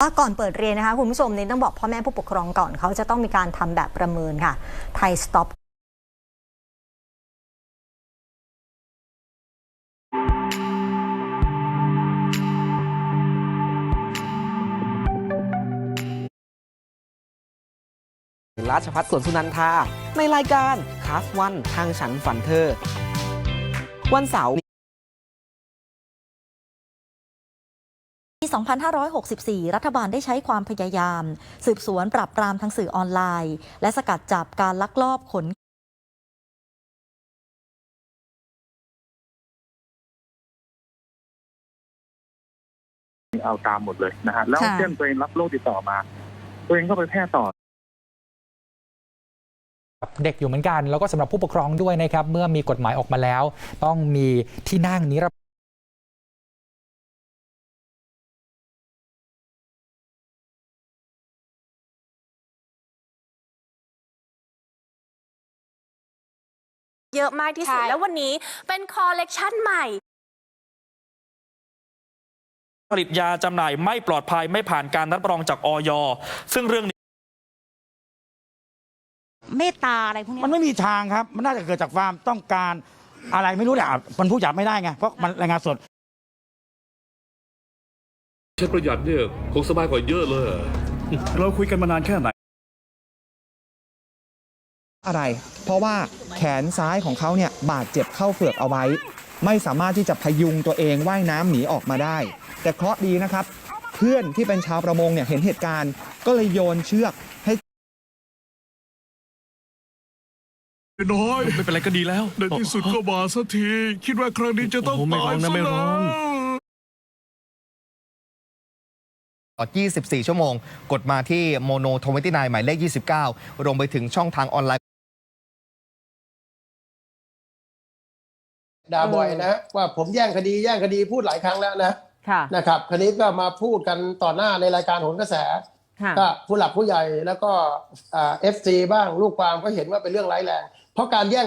ว่าก่อนเปิดเรียนนะคะคุณผู้ชมนี่ต้องบอกพ่อแม่ผู้ปกครองก่อนเขาจะต้องมีการทำแบบประเมินค่ะ ไทยสต็อปราชพัฒสวนสุนันทา ในรายการคาสวันทางฉันฝันเธอ วันเสาร์ ปี 2564 รัฐบาลได้ใช้ความพยายาม สืบสวนปราบปรามทางสื่อออนไลน์ และสกัดจับการลักลอบขนเอาตามหมดเลยนะฮะ แล้วค่ะเช่นตัวเองรับโรคติดต่อมา ตัวเองก็ไปแพร่ต่อเด็กอยู่เหมือนกัน แล้วก็สำหรับผู้ปกครองด้วยนะครับ เมื่อมีกฎหมายออกมาแล้ว ต้องมีที่นั่งนิร เยอะมากที่สุด ใช่ แล้ววันนี้เป็นคอลเลกชันใหม่ ผลิตยาจำหน่ายไม่ปลอดภัยไม่ผ่านการรับรองจากออยซึ่งเรื่องนี้เมตตาอะไรพวกเนี้ยมันไม่มีทางครับ มันน่าจะเกิดจากความต้องการอะไรไม่รู้แหละมันพูดจับไม่ได้ไง เพราะมันรายงานสด ใช้ประหยัดเนี่ยคงสบายกว่าเยอะเลย เราคุยกันมานานแค่ไหน อะไร เพราะว่าแขนซ้ายของเขาเนี่ยบาดเจ็บเข้าเฟือกเอาไว้ ไม่สามารถที่จะพยุงตัวเองว่ายน้ำหนีออกมาได้ แต่เคราะห์ดีนะครับ เพื่อนที่เป็นชาวประมงเนี่ยเห็นเหตุการณ์ ก็เลยโยนเชือกให้น้อยไม่เป็นไรก็ดีแล้วในที่สุดก็มาสักที คิดว่าครั้งนี้จะต้องโอ้โหไม่ตายร้องนะซะไม่ร้องตลอด 24 ชั่วโมง กดมาที่โมโนโทเวนตี้นหมายเลข 29 รวมไปถึงช่องทางออนไลน์ ด่าบ่อยนะว่าผมแย่งคดีแย่งคดีพูดหลายครั้งแล้วนะค่ะนะครับคันนี้ก็มาพูดกันต่อหน้าในรายการโหนกระแสค่ะก็ผู้หลักผู้ใหญ่แล้วก็เอฟซีบ้างลูกความก็เห็นว่าเป็นเรื่องร้ายแรง เพราะการแย่ง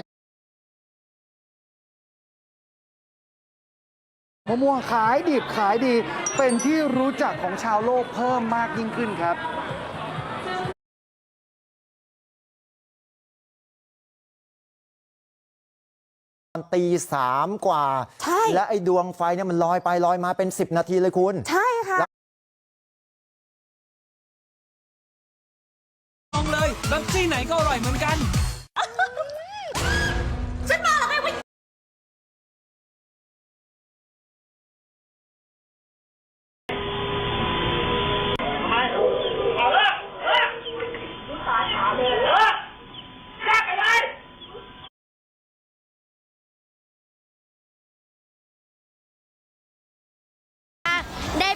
มะม่วงขายดิบขายดีเป็นที่รู้จักของชาวโลกเพิ่มมากยิ่งขึ้นครับ ตีสามกว่าใช่และไอ้ดวงไฟเนี่ยมันลอยไปลอยมาเป็น10นาทีเลยคุณใช่ค่ะ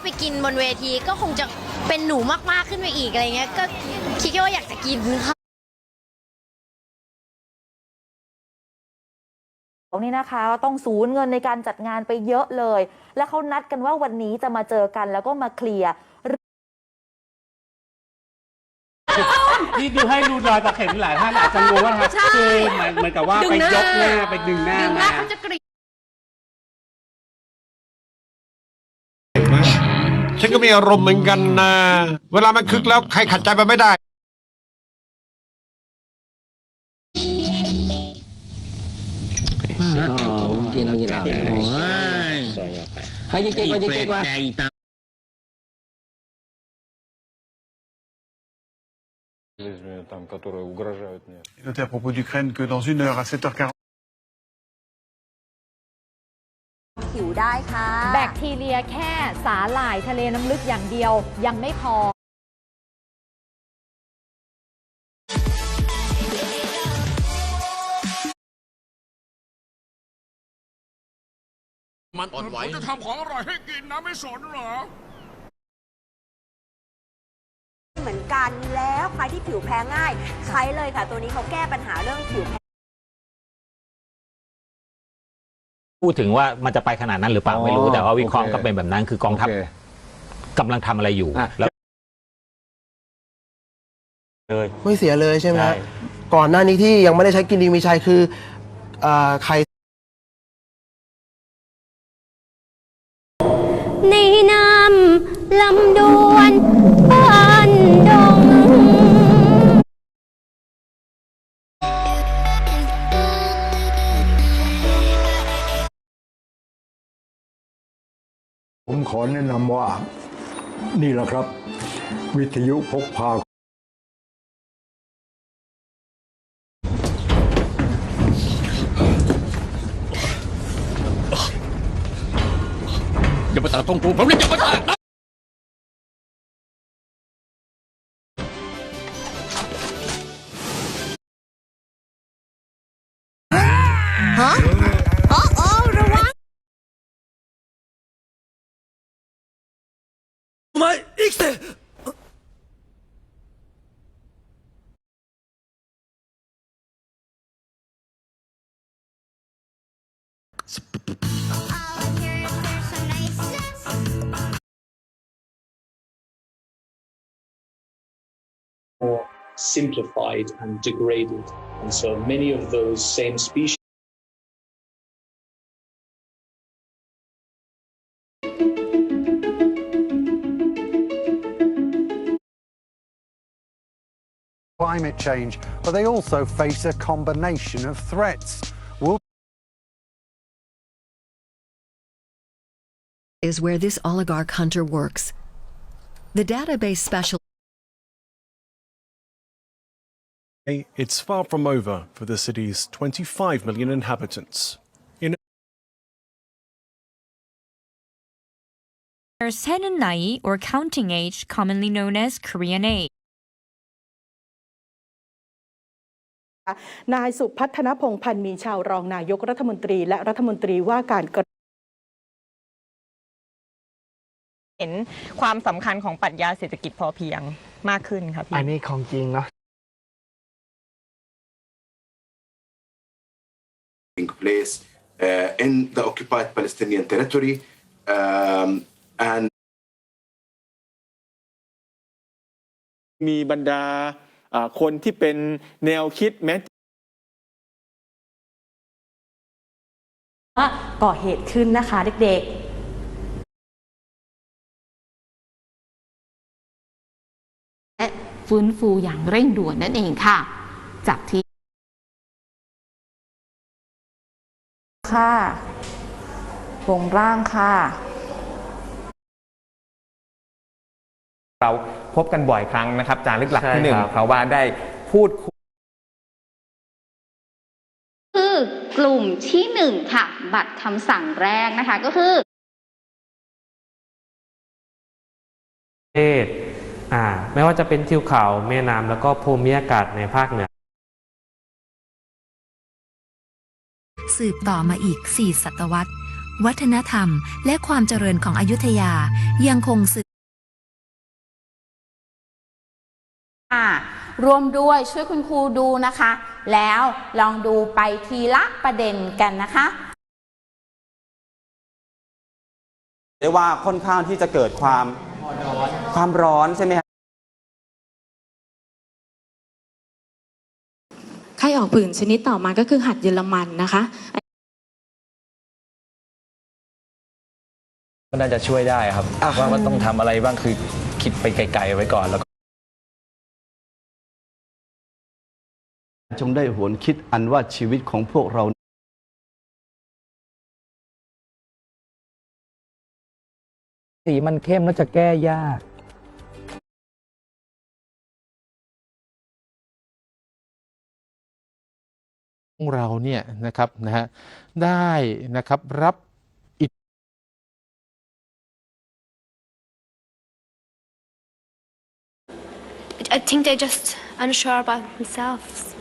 ได้ไปกินบนเวทีก็คงจะเป็นหนูมากๆขึ้นไปอีกอะไรเงี้ยก็คิดแค่ว่าอยากจะกินค่ะนี่นะคะต้องสูญเงินในการจัดงานไปเยอะเลย และเขานัดกันว่าวันนี้จะมาเจอกันแล้วก็มาเคลียร์นี่ดูให้ดูรอยตะเข็บหลายท่านอาจจะงงว่าคือเหมือนเหมือนกับว่าไปยกหน้าไปดึงหน้าดึงหมา น้าเขาจะกรีด ฉันก็มีอารมณ์เหมือนกันนะ เวลามันคึกแล้วใครขัดใจมันไม่ได้ Noté à propos d'Ukraine que dans une heure à 7h40 ผิวได้ค่ะแบ คทีเรียแค่สาหร่ายทะเลน้ำลึกอย่างเดียว ยังไม่พอมันอ่อนไหวจะทำของอร่อยให้กินนะไม่สนเหรอ เหมือนกันแล้วใครที่ผิวแพ้ง่าย ใช้เลยค่ะ ตัวนี้เขาแก้ปัญหาเรื่องผิวแพ้ พูดถึงว่ามันจะไปขนาดนั้นหรือเปล่าอ๋อไม่รู้ แต่ว่าวิเคราะห์โอเคก็เป็นแบบนั้นคือกองทัพกำลังทำอะไรอยู่แล้วไม่เสียเลยใช่ไหมใช่ฮะก่อนหน้านี้ที่ยังไม่ได้ใช้กินดีมีชัยคืออ่าไข่ในน้ มขอแนะนำว่านี่แหละครับ วิทยุพกพาอย่ามาตัดตรงกูผมเลยอย่ามาตัด 生きて more simplified and degraded. And so many of those same species Climate change, but they also face a combination of threats. We'll is where this oligarch hunter works. The database special It's far from over for the city's 25 million inhabitants. In Senenai, or counting age, commonly known as Korean age. นายสุพัฒนพงษ์พันธ์มีชาวรองนายกรัฐมนตรี และรัฐมนตรีว่าการกระเห็นความสำคัญของปรัชญาเศรษฐกิจพอเพียงมากขึ้นค่ะพี่อันนี้ของจริงเนาะ taking place uh, in the occupied Palestinian territory um, and มีบรรดาอ่า คนที่เป็นแนวคิดแม้ว่าก่อเหตุขึ้นนะคะเด็กๆและฟื้นฟูอย่างเร่งด่วนนั่นเองค่ะ จากที่ค่ะวงร่างค่ะ เราพบกันบ่อยครั้งนะครับจารึกหลักที่หนึ่งใช่ครับ เพราะว่าได้พูดคุย คือกลุ่มที่หนึ่งค่ะ บัตรคำสั่งแรกนะคะก็คือ ประเทศอ่าไม่ว่าจะเป็นทิวเขาแม่น้ำแล้วก็ภูมิอากาศในภาคเหนือ สืบต่อมาอีก 4 ศตวรรษ วัฒนธรรมและความเจริญของอยุธยายังคงสืบ ร่วมด้วยช่วยคุณครูดูนะคะ แล้วลองดูไปทีละประเด็นกันนะคะได้ว่าค่อนข้างที่จะเกิดความความร้อนใช่ไหมครับไข้ออกผื่นชนิดต่อมาก็คือหัดเยอรมันนะคะก็น่าจะช่วยได้ครับว่าว่าต้องทำอะไรบ้างคือคิดไปไกลๆไว้ก่อนแล้วก็ จงได้หวนคิดอันว่าชีวิตของพวกเราสีมันเข้มแล้วจะแก้ยาก เราเนี่ยนะครับนะฮะได้นะครับรับ I think they're just unsure about themselves.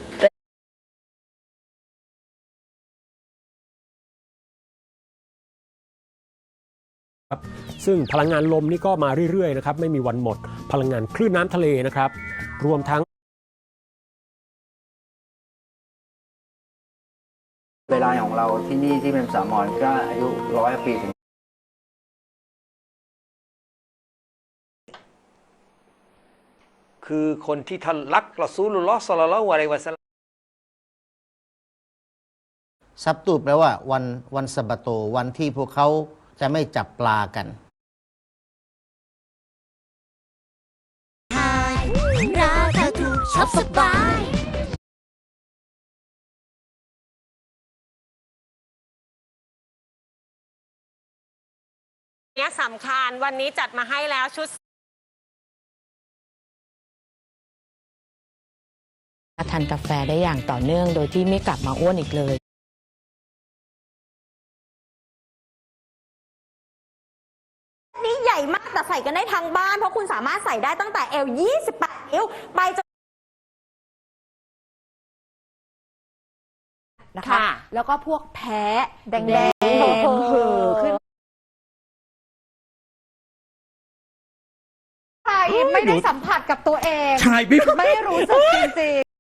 ซึ่งพลังงานลมนี่ก็มาเรื่อยๆนะครับไม่มีวันหมด พลังงานคลื่นน้ำทะเลนะครับ รวมทั้งเวลาของเราที่นี่ที่เป็นสามอนก็อายุร้อยปีถึงคือคนที่ท่านรักรอซูลุลลอฮ์ศ็อลลัลลอฮุอะลัยฮิวะซัลลัมซับตูแปลว่าวันวันสะบาโตวันที่พวกเขา จะไม่จับปลากันราคาถูกช็อปสบาย เนี้ยสำคัญวันนี้จัดมาให้แล้วชุด ทานกาแฟได้อย่างต่อเนื่องโดยที่ไม่กลับมาอ้วนอีกเลย ใหญ่มากแต่ใส่กันได้ทั้งบ้าน เพราะคุณสามารถใส่ได้ตั้งแต่เอว 28 นิ้ว ไปจนนะคะแล้วก็พวกแพ้แดงๆเห่อๆขึ้น ใครไม่ได้สัมผัสกับตัวเองใช่ไม่ไม่รู้สึกจริงๆ